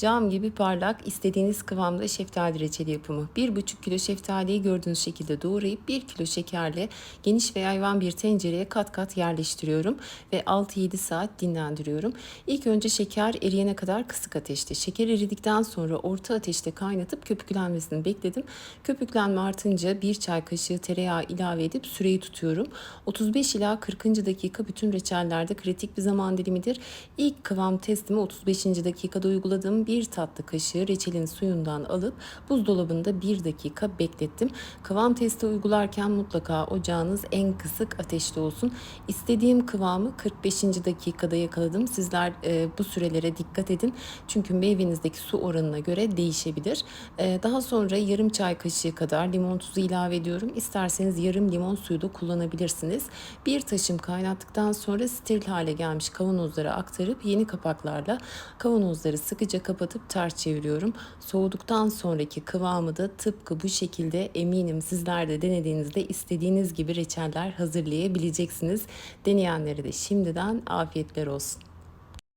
Cam gibi parlak, istediğiniz kıvamda şeftali reçeli yapımı. 1,5 kilo şeftaliyi gördüğünüz şekilde doğrayıp 1 kilo şekerle geniş ve yayvan bir tencereye kat kat yerleştiriyorum ve 6-7 saat dinlendiriyorum. İlk önce şeker eriyene kadar kısık ateşte. Şeker eridikten sonra orta ateşte kaynatıp köpüklenmesini bekledim. Köpüklenme artınca 1 çay kaşığı tereyağı ilave edip süreyi tutuyorum. 35 ila 40. dakika bütün reçellerde kritik bir zaman dilimidir. İlk kıvam testimi 35. dakikada uyguladığım 1 tatlı kaşığı reçelin suyundan alıp buzdolabında 1 dakika beklettim. Kıvam testi uygularken mutlaka ocağınız en kısık ateşte olsun. İstediğim kıvamı 45. dakikada yakaladım. Sizler e, bu sürelere dikkat edin. Çünkü meyvenizdeki su oranına göre değişebilir. E, daha sonra yarım çay kaşığı kadar limon tuzu ilave ediyorum. İsterseniz yarım limon suyu da kullanabilirsiniz. Bir taşım kaynattıktan sonra steril hale gelmiş kavanozlara aktarıp yeni kapaklarla kavanozları sıkıca kapatabilirsiniz kapatıp ters çeviriyorum. Soğuduktan sonraki kıvamı da tıpkı bu şekilde eminim sizler de denediğinizde istediğiniz gibi reçeller hazırlayabileceksiniz. Deneyenlere de şimdiden afiyetler olsun.